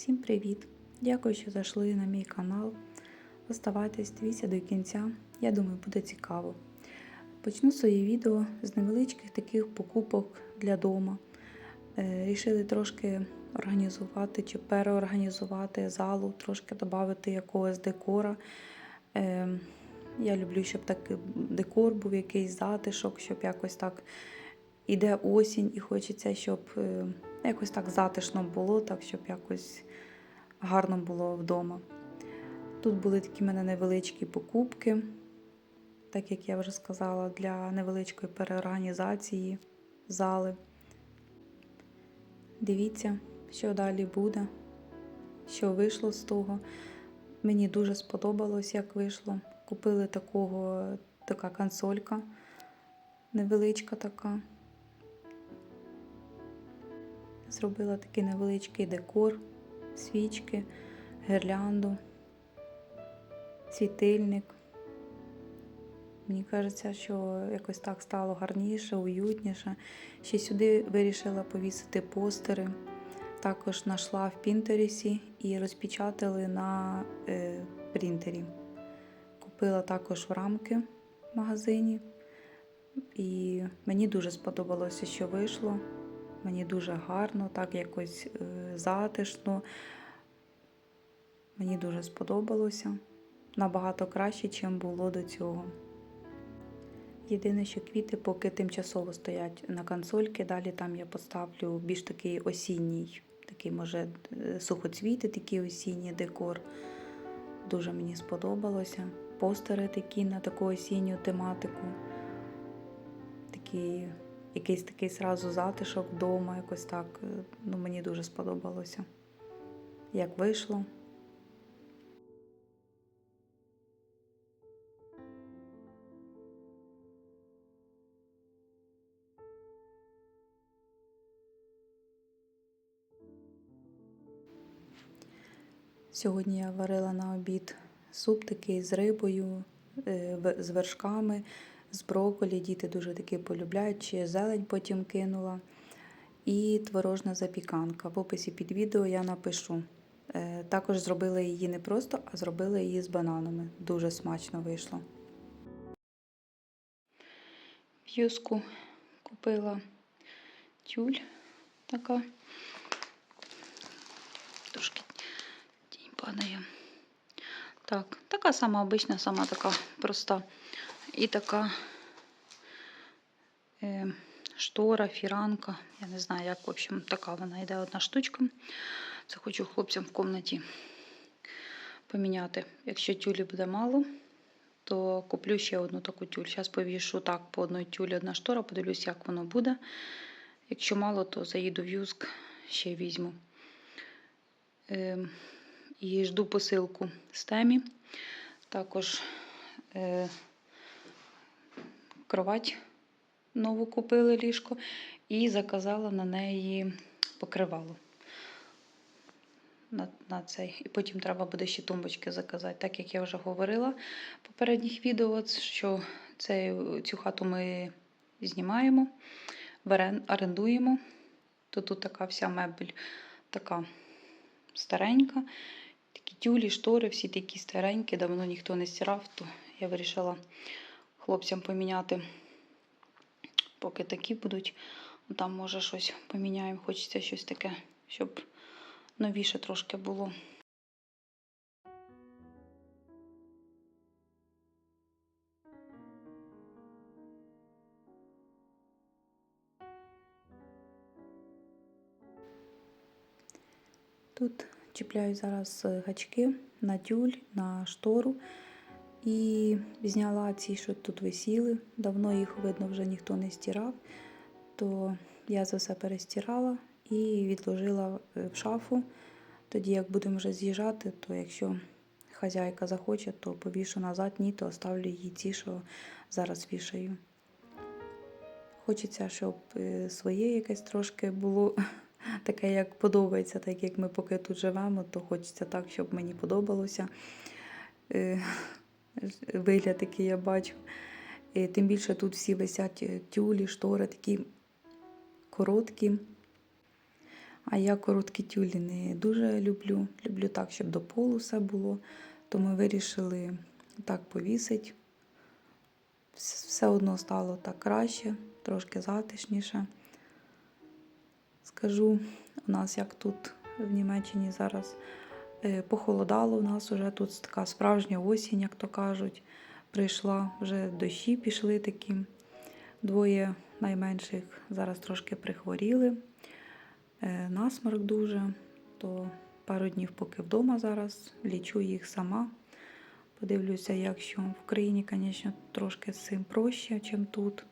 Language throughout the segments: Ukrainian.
Всім привіт! Дякую, що зайшли на мій канал. Оставайтесь, дивіться до кінця. Я думаю, буде цікаво. Почну своє відео з невеличких таких покупок для дома. Е, Рішили трошки організувати чи переорганізувати залу, трошки додати якогось декора. Е, Я люблю, щоб такий декор був, якийсь затишок, щоб якось так іде осінь, і хочеться, щоб е, якось так затишно було, так щоб якось гарно було вдома. Тут були такі в мене невеличкі покупки, так як я вже сказала, для невеличкої переорганізації зали. Дивіться, що далі буде, що вийшло з того. Мені дуже сподобалось, як вийшло. Купили такого, така консолька, невеличка така. Зробила такий невеличкий декор, свічки, гірлянду, світильник. Мені кажеться, що якось так стало гарніше, уютніше. Ще сюди вирішила повісити постери. Також знайшла в Пінтерісі і розпечатали на е, принтері. Купила також в рамки в магазині. І мені дуже сподобалося, що вийшло. Мені дуже гарно, так якось е, затишно. Мені дуже сподобалося. Набагато краще, ніж було до цього. Єдине, що квіти поки тимчасово стоять на консольки, далі там я поставлю більш такий осінній, такий, може, е, сухоцвіти, такий осінній декор. Дуже мені сподобалося. Постери такі на таку осінню тематику. Такі, якийсь такий сразу затишок вдома, якось так. е, Ну, мені дуже сподобалося. Як вийшло. Сьогодні я варила на обід суп такий з рибою, е, з вершками, з брокколі. Діти дуже таки полюбляють, ще зелень потім кинула. І творожна запіканка. В описі під відео я напишу. Е, Також зробила її не просто, а зробила її з бананами. Дуже смачно вийшло. В юску купила тюль така. Трошки тінь падає. Так, така сама обична, сама така проста. І така е, штора, фіранка. Я не знаю, як, в общем, така вона йде одна штучка. Це хочу хлопцям в комнаті поміняти. Якщо тюлі буде мало, то куплю ще одну таку тюль. Зараз повішу так по одній тюлі одна штора, подивлюсь, як воно буде. Якщо мало, то заїду в юск, ще візьму. Ем, і жду посилку з темі. Також е, кровать нову купили ліжко і заказала на неї покривало. На, на цей. І потім треба буде ще тумбочки заказати. Так як я вже говорила в попередніх відео, що це, цю хату ми знімаємо, орендуємо. То тут така вся мебель така старенька. Такі тюлі, штори, всі такі старенькі, давно ніхто не стирав, то я вирішила хлопцям поміняти, поки такі будуть. Там, може, щось поміняємо. Хочеться щось таке, щоб новіше трошки було. Тут чіпляю зараз гачки на тюль, на штору. І зняла ці, що тут висіли. Давно їх, видно, вже ніхто не стирав. То я за все перестирала і відложила е, в шафу. Тоді, як будемо вже з'їжджати, то якщо хазяйка захоче, то повішу назад, ні, то оставлю їй ті, що зараз вішаю. Хочеться, щоб е, своє якесь трошки було таке, як подобається, так як ми поки тут живемо, то хочеться так, щоб мені подобалося. Вигляд, який я бачу. І Тим більше тут всі висять е, тюлі, штори такі короткі. А я короткі тюлі не дуже люблю. Люблю так, щоб до полу все було. То ми вирішили так повісити. Все одно стало так краще, трошки затишніше. Скажу, у нас як тут в Німеччині зараз похолодало, у нас вже тут така справжня осінь, як то кажуть. Прийшла, вже дощі пішли такі. Двоє найменших зараз трошки прихворіли. Е, Насморк дуже, то пару днів поки вдома зараз, лічу їх сама. Подивлюся, якщо в Україні, звісно, трошки з цим проще, ніж тут.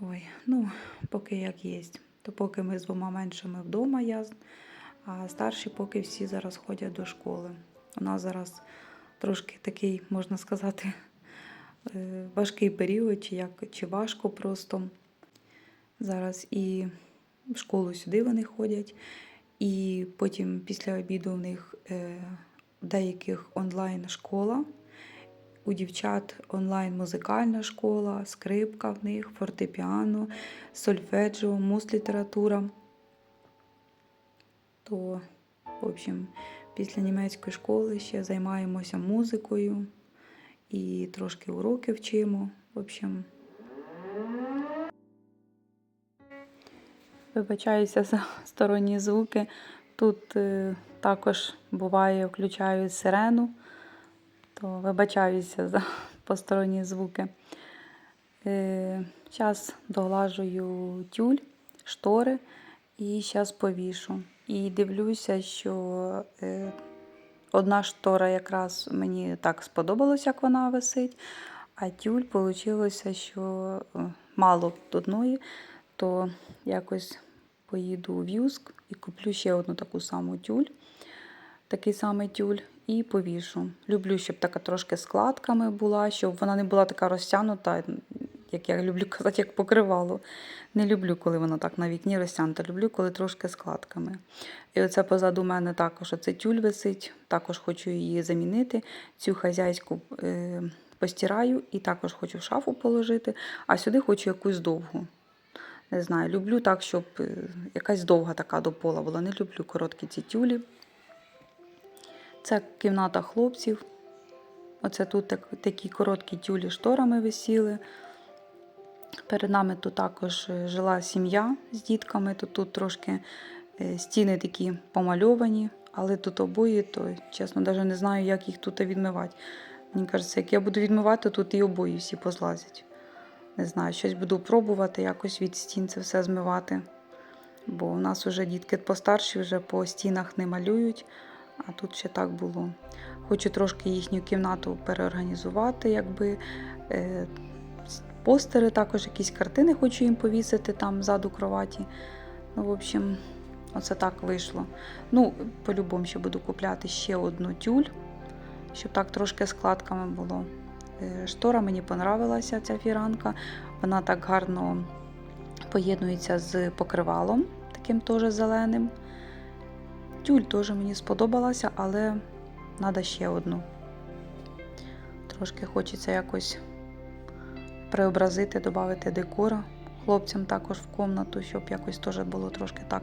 Ой, ну, поки як є. То поки ми з двома меншими вдома, я, а старші поки всі зараз ходять до школи. У нас зараз трошки такий, можна сказати, е, важкий період, чи, як, чи важко просто. Зараз і в школу сюди вони ходять, і потім після обіду в них е, деяких онлайн школа. У дівчат онлайн музикальна школа, скрипка в них, фортепіано, сольфеджіо, мус-література. То, в общем, після німецької школи ще займаємося музикою і трошки уроки вчимо. В общем, Вибачаюся за сторонні звуки. Тут е, також буває, включають сирену, то вибачаюся за посторонні звуки. Е, Зараз доглажую тюль, штори і зараз повішу. І дивлюся, що е, одна штора якраз мені так сподобалось, як вона висить, а тюль вийшло, що е, мало одної, то якось поїду в Юск і куплю ще одну таку саму тюль, такий самий тюль, і повішу. Люблю, щоб така трошки складками була, щоб вона не була така розтягнута, як я люблю казати, як покривало. Не люблю, коли вона так на вікні розтягнута, люблю, коли трошки складками. І оце позаду мене також оце тюль висить, також хочу її замінити. Цю хазяйську е, постираю і також хочу в шафу положити, а сюди хочу якусь довгу. Не знаю, люблю так, щоб е, якась довга така до пола була. Не люблю короткі ці тюлі. Це кімната хлопців. Оце тут так, такі короткі тюлі шторами висіли. Перед нами тут також е, жила сім'я з дітками. Тут, тут трошки е, стіни такі помальовані, але тут обої, то чесно, навіть не знаю, як їх тут відмивати. Мені кажеться, як я буду відмивати, тут і обої всі позлазять. Не знаю, щось буду пробувати якось від стін це все змивати. Бо у нас вже дітки постарші, вже по стінах не малюють, а тут ще так було. Хочу трошки їхню кімнату переорганізувати, якби е, постери, також якісь картини хочу їм повісити там ззаду кроваті. Ну, в общем, оце так вийшло. Ну, по-любому ще буду купляти ще одну тюль, щоб так трошки складками було. Е, Штора мені понравилася, ця фіранка. Вона так гарно поєднується з покривалом, таким теж зеленим. Тюль теж мені сподобалася, але треба ще одну. Трошки хочеться якось преобразити, додати декора хлопцям також в комнату, щоб якось теж було трошки так,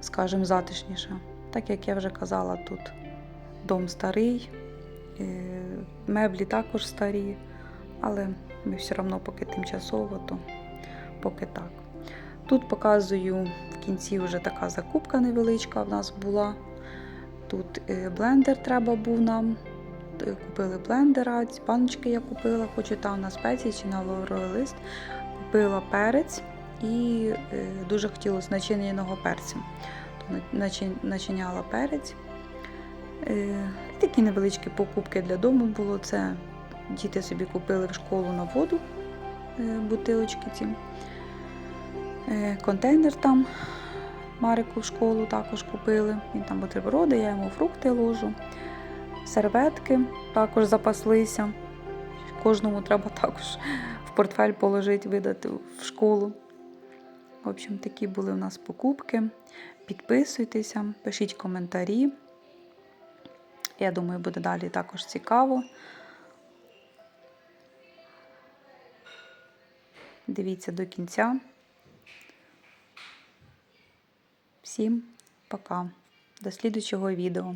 скажімо, затишніше. Так як я вже казала, тут дом старий, е, меблі також старі, але ми все одно поки тимчасово, то поки так. Тут показую в кінці вже така закупка невеличка в нас була. Тут е, блендер треба був нам. Купили блендера, ці баночки я купила, хочу там на спеції чи на лист. Купила перець і е, дуже хотілося начиненого начи- начиняла перець. Е, і такі невеличкі покупки для дому було. Це діти собі купили в школу на воду е, бутилочки ці. Контейнер там Марику в школу також купили. Він там бутерброди, я йому фрукти ложу. Серветки також запаслися. Кожному треба також в портфель положити, видати в школу. В общем, такі були у нас покупки. Підписуйтеся, пишіть коментарі. Я думаю, буде далі також цікаво. Дивіться до кінця. Всім пока. До слідучого відео.